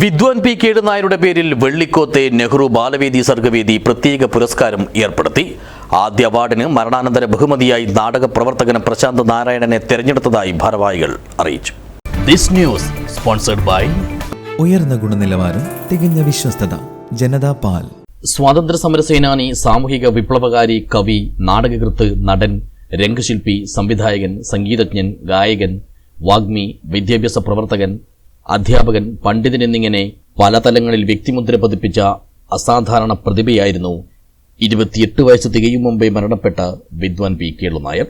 വിദ്വാൻ പി കേട് നായരുടെ പേരിൽ വെള്ളിക്കോത്തെ നെഹ്റു ബാലവേദി സർഗവേദി പ്രത്യേക പുരസ്കാരം ഏർപ്പെടുത്തി. ആദ്യ അവാർഡിന് മരണാനന്തര ബഹുമതിയായി നാടക പ്രവർത്തകൻ പ്രശാന്ത് നാരായണനെ തെരഞ്ഞെടുത്തതായി ഭാരവാഹികൾ അറിയിച്ചു. ദിസ് ന്യൂസ് സ്പോൺസർഡ് ബൈ ഉയർന്ന ഗുണനിലവാരം തികഞ്ഞ വിശ്വസ്തത ജനതാ പാൽ. സ്വാതന്ത്ര്യ സമര സേനാനി സാമൂഹിക വിപ്ലവകാരി കവി നാടകകൃത്ത് നടൻ രംഗശില്പി സംവിധായകൻ സംഗീതജ്ഞൻ ഗായകൻ വാഗ്മി വിദ്യാഭ്യാസ പ്രവർത്തകൻ അധ്യാപകൻ പണ്ഡിതൻ എന്നിങ്ങനെ പല തലങ്ങളിൽ വ്യക്തിമുദ്ര പതിപ്പിച്ച അസാധാരണ പ്രതിഭയായിരുന്നു ഇരുപത്തിയെട്ട് വയസ്സ് തികയും മുമ്പേ മരണപ്പെട്ട വിദ്വാൻ പി. കേളുനായർ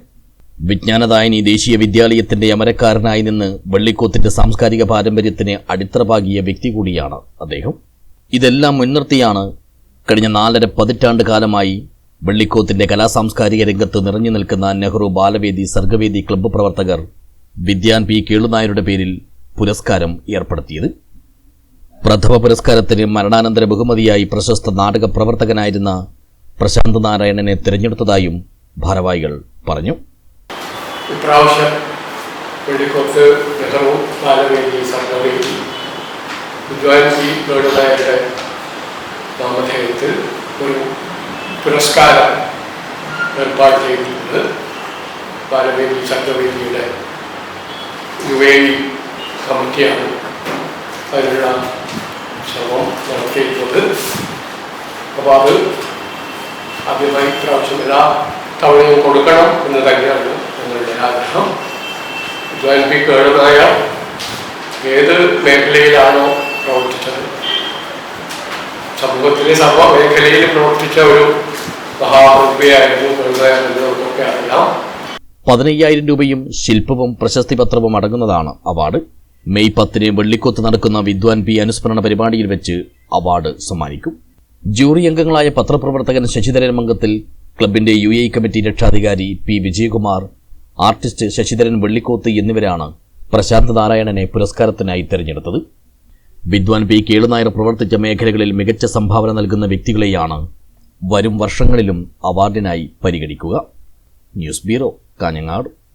വിജ്ഞാനദായനി ദേശീയ വിദ്യാലയത്തിന്റെ അമരക്കാരനായി നിന്ന് വെള്ളിക്കോത്തിന്റെ സാംസ്കാരിക പാരമ്പര്യത്തിന് അടിത്തറ പാകിയ വ്യക്തി കൂടിയാണ് അദ്ദേഹം. ഇതെല്ലാം മുൻനിർത്തിയാണ് കഴിഞ്ഞ നാലര പതിറ്റാണ്ട് കാലമായി വെള്ളിക്കോത്തിന്റെ കലാസാംസ്കാരിക രംഗത്ത് നിറഞ്ഞു നിൽക്കുന്ന നെഹ്റു ബാലവേദി സർഗവേദി ക്ലബ്ബ് പ്രവർത്തകർ വിദ്യാൻ പി. കേളുനായരുടെ പേരിൽ പുരസ്കാരം ഏർപ്പെടുത്തിയത്. പ്രഥമ പുരസ്കാരത്തിന് മരണാനന്തര ബഹുമതിയായി പ്രശസ്ത നാടക പ്രവർത്തകനായിരുന്ന പ്രശാന്ത് നാരായണനെ തിരഞ്ഞെടുത്തതായും ഭാരവാഹികൾ പറഞ്ഞു. ഇപ്രാവശ്യം ഒരു പുരസ്കാരം ഏർപ്പാട് ചെയ്തിട്ടുണ്ട്. ബാലവേദി സംഘവേദിയുടെ യു എ ഇ കമ്മിറ്റിയാണ്. അതിനുള്ള ശ്രമം നടത്തിയിട്ടുണ്ട് അപ്പോൾ അത് ആദ്യമായി പ്രാവശ്യം എല്ലാ തവണയും കൊടുക്കണം എന്ന് തന്നെയാണ് ഞങ്ങളുടെ ആഗ്രഹം. കേളുനായ ഏത് മേഖലയിലാണോ പ്രവർത്തിച്ചത്? സമൂഹത്തിലെ സർവ മേഖലയിൽ പ്രവർത്തിച്ച ഒരു മഹാപ്രതിഭയായിരുന്നു എന്ന് നമുക്കൊക്കെ അറിയാം. പതിനയ്യായിരം രൂപയും ശില്പവും പ്രശസ്തി പത്രവും അടങ്ങുന്നതാണ് അവാർഡ്. മെയ് പത്തിന് വെള്ളിക്കൊത്ത് നടക്കുന്ന വിദ്വാൻ പി അനുസ്മരണ പരിപാടിയിൽ വെച്ച് അവാർഡ് സമ്മാനിക്കും. ജൂറി അംഗങ്ങളായ പത്രപ്രവർത്തകൻ ശശിധരൻ മംഗത്തിൽ ക്ലബിന്റെ യു എ കമ്മിറ്റി രക്ഷാധികാരി പി വിജയകുമാർ ആർട്ടിസ്റ്റ് ശശിധരൻ വെള്ളിക്കോത്ത് എന്നിവരാണ് പ്രശാന്ത് നാരായണനെ പുരസ്കാരത്തിനായി തെരഞ്ഞെടുത്തത്. വിദ്വാൻ പി കേളുനായർ പ്രവർത്തിച്ച മേഖലകളിൽ മികച്ച സംഭാവന നൽകുന്ന വ്യക്തികളെയാണ് വരും വർഷങ്ങളിലും അവാർഡിനായി പരിഗണിക്കുക. News bureau Kanhangad.